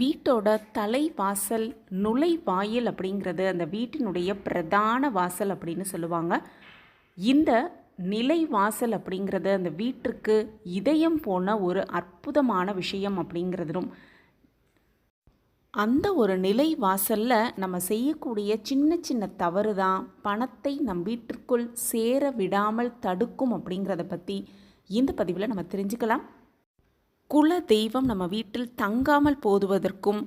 வீட்டோட தலைவாசல் நுழைவாயில் அப்படிங்கிறது அந்த வீட்டினுடைய பிரதான வாசல் அப்படின்னு சொல்லுவாங்க. இந்த நிலை வாசல் அப்படிங்கிறது அந்த வீட்டிற்கு இதயம் போன ஒரு அற்புதமான விஷயம் அப்படிங்கிறதும் அந்த ஒரு நிலை வாசலில் நம்ம செய்யக்கூடிய சின்ன சின்ன தவறு தான் பணத்தை நம் வீட்டிற்குள் சேர விடாமல் தடுக்கும் அப்படிங்கிறத பற்றி இந்த பதிவில் நம்ம தெரிஞ்சுக்கலாம். குல தெய்வம் நம்ம வீட்டில் தங்காமல் போதுவதற்கும்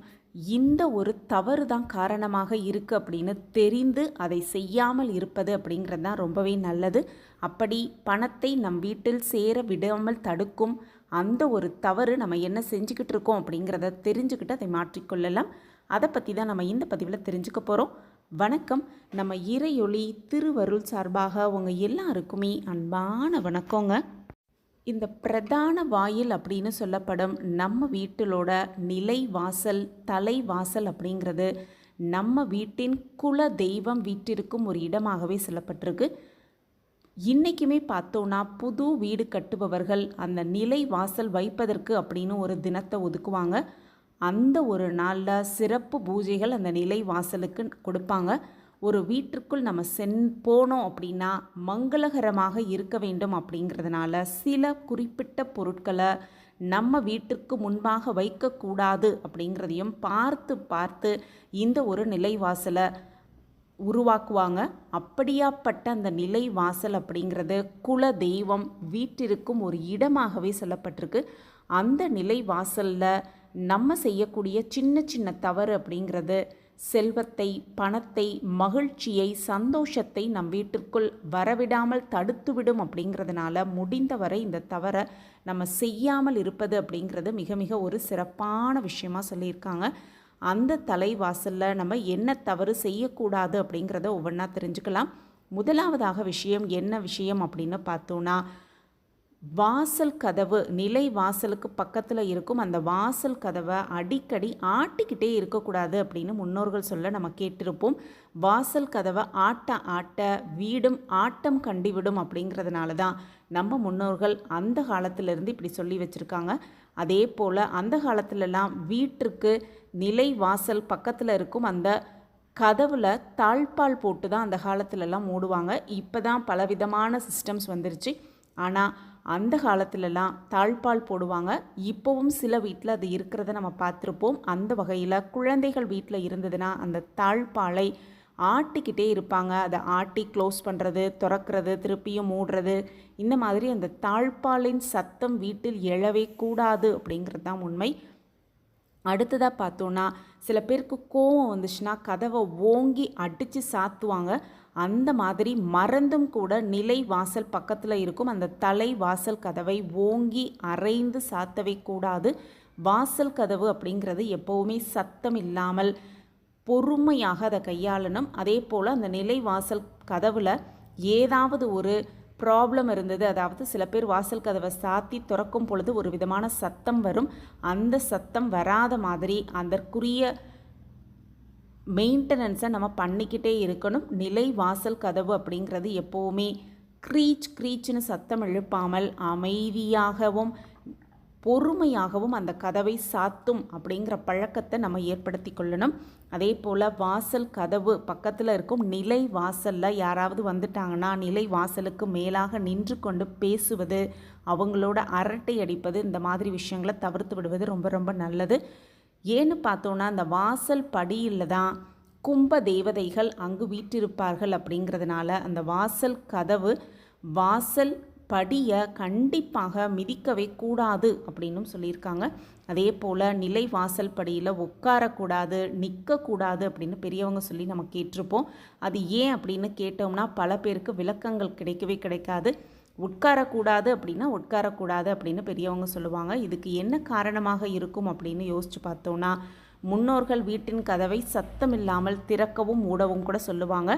இந்த ஒரு தவறு தான் காரணமாக இருக்குது அப்படின்னு தெரிந்து அதை செய்யாமல் இருப்பது அப்படிங்கிறது தான் ரொம்பவே நல்லது. அப்படி பணத்தை நம் வீட்டில் சேர விடாமல் தடுக்கும் அந்த ஒரு தவறு நம்ம என்ன செஞ்சுக்கிட்டு இருக்கோம் அப்படிங்கிறத தெரிஞ்சுக்கிட்டு அதை மாற்றிக்கொள்ளலாம் அதை பற்றி தான் நம்ம இந்த பதிவில் தெரிஞ்சுக்க போகிறோம் வணக்கம். நம்ம இறையொளி திருவருள் சார்பாக உங்கள் எல்லாருக்குமே அன்பான வணக்கங்க. இந்த பிரதான வாயில் அப்படின்னு சொல்லப்படும் நம்ம வீட்டிலோட நிலை வாசல் தலை வாசல் அப்படிங்கிறது நம்ம வீட்டின் குல தெய்வம் வீட்டிற்கும் ஒரு இடமாகவே சொல்லப்பட்டிருக்கு. இன்றைக்குமே பார்த்தோன்னா புது வீடு கட்டுபவர்கள் அந்த நிலை வாசல் வைப்பதற்கு அப்படின்னு ஒரு தினத்தை ஒதுக்குவாங்க. அந்த ஒரு நாளில் சிறப்பு பூஜைகள் அந்த நிலை வாசலுக்கு கொடுப்பாங்க. ஒரு வீட்டிற்குள் நம்ம சென் போனோம் அப்படின்னா மங்களகரமாக இருக்க வேண்டும் அப்படிங்கிறதுனால சில குறிப்பிட்ட பொருட்களை நம்ம வீட்டிற்கு முன்பாக வைக்கக்கூடாது அப்படிங்கிறதையும் பார்த்து பார்த்து இந்த ஒரு நிலைவாசலை உருவாக்குவாங்க. அப்படியாப்பட்ட அந்த நிலை வாசல் அப்படிங்கிறது குல தெய்வம் வீட்டிற்கும் ஒரு இடமாகவே சொல்லப்பட்டிருக்கு. அந்த நிலை வாசலில் நம்ம செய்யக்கூடிய சின்ன சின்ன தவறு அப்படிங்கிறது செல்வத்தை பணத்தை மகிழ்ச்சியை சந்தோஷத்தை நம் வீட்டிற்குள் வரவிடாமல் தடுத்துவிடும் அப்படிங்கிறதுனால முடிந்தவரை இந்த தவறை நம்ம செய்யாமல் இருப்பது அப்படிங்கிறது மிக மிக ஒரு சிறப்பான விஷயமாக சொல்லியிருக்காங்க. அந்த தலைவாசலில் நம்ம என்ன தவறு செய்யக்கூடாது அப்படிங்கிறத ஒவ்வொன்றா தெரிஞ்சுக்கலாம். முதலாவதாக விஷயம் என்ன விஷயம் அப்படின்னு பார்த்தோன்னா வாசல் கதவு நிலை வாசலுக்கு பக்கத்தில் இருக்கும் அந்த வாசல் கதவை அடிக்கடி ஆட்டிக்கிட்டே இருக்கக்கூடாது அப்படின்னு முன்னோர்கள் சொல்ல நம்ம கேட்டிருப்போம். வாசல் கதவை ஆட்ட ஆட்ட வீடும் ஆட்டம் கண்டிவிடும் அப்படிங்கிறதுனால தான் நம்ம முன்னோர்கள் அந்த காலத்திலேருந்து இப்படி சொல்லி வச்சுருக்காங்க. அதே போல் அந்த காலத்துலலாம் வீட்டிற்கு நிலை வாசல் பக்கத்தில் இருக்கும் அந்த கதவில் தாழ்பால் போட்டு தான் அந்த காலத்துலலாம் மூடுவாங்க. இப்போ தான் பலவிதமான சிஸ்டம்ஸ் வந்துருச்சு. ஆனால் அந்த காலத்துலலாம் தாழ்பால் போடுவாங்க. இப்போவும் சில வீட்டில் அது இருக்கிறத நம்ம பார்த்துருப்போம். அந்த வகையில் குழந்தைகள் வீட்டில் இருந்ததுன்னா அந்த தாழ்பாலை ஆட்டிக்கிட்டே இருப்பாங்க. அதை ஆட்டி க்ளோஸ் பண்ணுறது திறக்கிறது திருப்பியும் மூடுறது. இந்த மாதிரி அந்த தாழ்பாலின் சத்தம் வீட்டில் எழவே கூடாது அப்படிங்கிறது தான் உண்மை. அடுத்ததாக பார்த்தோன்னா சில பேருக்கு கோவம் வந்துச்சுன்னா கதவை ஓங்கி அடித்து சாத்துவாங்க. அந்த மாதிரி மறந்தும் கூட நிலை வாசல் பக்கத்தில் இருக்கும். அந்த தலை வாசல் கதவை ஓங்கி அரைந்து சாத்தவே கூடாது. வாசல் கதவு அப்படிங்கிறது எப்போவுமே சத்தம் இல்லாமல் பொறுமையாக அதை கையாளணும். அதே போல் அந்த நிலை வாசல் கதவில் ஏதாவது ஒரு ப்ராப்ளம் இருந்தது. அதாவது சில பேர் வாசல் கதவை சாத்தி திறக்கும் பொழுது ஒரு விதமான சத்தம் வரும். அந்த சத்தம் வராத மாதிரி அதற்குரிய மெயின்டெனன்ஸை நம்ம பண்ணிக்கிட்டே இருக்கணும். நிலை வாசல் கதவு அப்படிங்கிறது எப்போவுமே க்ரீச் க்ரீச்னு சத்தம் எழுப்பாமல் அமைதியாகவும் பொறுமையாகவும் அந்த கதவை சாத்தும் அப்படிங்கிற பழக்கத்தை நம்ம ஏற்படுத்தி கொள்ளணும். அதே போல் வாசல் கதவு பக்கத்தில் இருக்கும் நிலை வாசலில் யாராவது வந்துட்டாங்கன்னா நிலை வாசலுக்கு மேலாக நின்று கொண்டு பேசுவது அவங்களோட அரட்டை அடிப்பது இந்த மாதிரி விஷயங்களை தவிர்த்து விடுவது ரொம்ப ரொம்ப நல்லது. ஏன்னு பார்த்தோன்னா அந்த வாசல் படியில் தான் கும்ப தேவதைகள் அங்கு வீட்டிருப்பார்கள் அப்படிங்கிறதுனால அந்த வாசல் கதவு வாசல் படியை கண்டிப்பாக மிதிக்கவே கூடாது அப்படின்னும் சொல்லியிருக்காங்க. அதே போல் நிலை வாசல் படியில் உட்காரக்கூடாது நிற்கக்கூடாது அப்படின்னு பெரியவங்க சொல்லி நம்ம கேட்டிருப்போம். அது ஏன் அப்படின்னு கேட்டோம்னா பல பேருக்கு விளக்கங்கள் கிடைக்கவே கிடைக்காது. உட்காரக்கூடாது அப்படின்னா உட்காரக்கூடாது அப்படின்னு பெரியவங்க சொல்லுவாங்க. இதுக்கு என்ன காரணமாக இருக்கும் அப்படின்னு யோசித்து பார்த்தோன்னா முன்னோர்கள் வீட்டின் கதவை சத்தமில்லாமல் திறக்கவும் மூடவும் கூட சொல்லுவாங்க.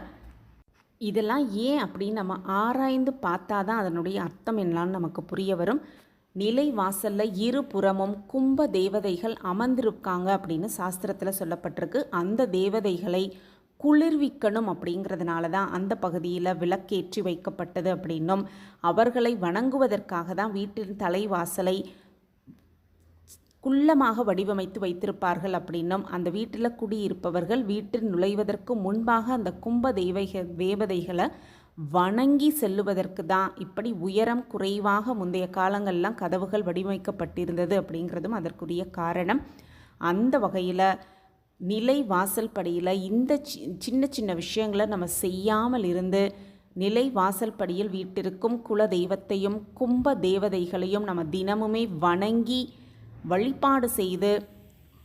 இதெல்லாம் ஏன் அப்படின்னு நம்ம ஆராய்ந்து பார்த்தா தான் அதனுடைய அர்த்தம் என்னான்னு நமக்கு புரிய வரும். நிலை வாசலில் இருபுறமும் கும்ப தேவதைகள் அமர்ந்திருக்காங்க அப்படின்னு சாஸ்திரத்தில் சொல்லப்பட்டிருக்கு. அந்த தேவதைகளை குளிர்விக்கணும் அப்படிங்கிறதுனால தான் அந்த பகுதியில் விளக்கேற்றி வைக்கப்பட்டது அப்படின்னும். அவர்களை வணங்குவதற்காக தான் வீட்டின் தலைவாசலை குள்ளமாக வடிவமைத்து வைத்திருப்பார்கள் அப்படின்னும் அந்த வீட்டில் குடியிருப்பவர்கள் வீட்டில் நுழைவதற்கு முன்பாக அந்த கும்ப தெய்வக தேவதைகளை வணங்கி செல்லுவதற்கு தான் இப்படி உயரம் குறைவாக முந்தைய காலங்கள்லாம் கதவுகள் வடிவமைக்கப்பட்டிருந்தது அப்படிங்கிறதும் அதற்குரிய காரணம். அந்த வகையில் நிலை வாசல் படியில் இந்த சி சின்ன சின்ன விஷயங்களை நம்ம செய்யாமல் இருந்து நிலை வாசல் படியில் வீட்டிற்கும் குல தெய்வத்தையும் கும்ப தேவதைகளையும் நம்ம தினமுமே வணங்கி வழிபாடு செய்து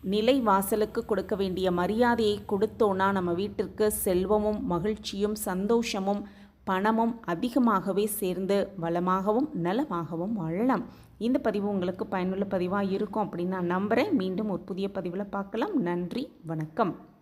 நிலை வாசலுக்கு கொடுக்க வேண்டிய மரியாதையை கொடுத்தோன்னா நம்ம வீட்டிற்கு செல்வமும் மகிழ்ச்சியும் சந்தோஷமும் பணமும் அதிகமாகவே சேர்ந்து வளமாகவும் நலமாகவும் வாழலாம். இந்த பதிவு உங்களுக்கு பயனுள்ள பதிவாக இருக்கும் அப்படின்னு நான் நம்புகிறேன் மீண்டும் ஒரு புதிய பதிவில் பார்க்கலாம். நன்றி வணக்கம்.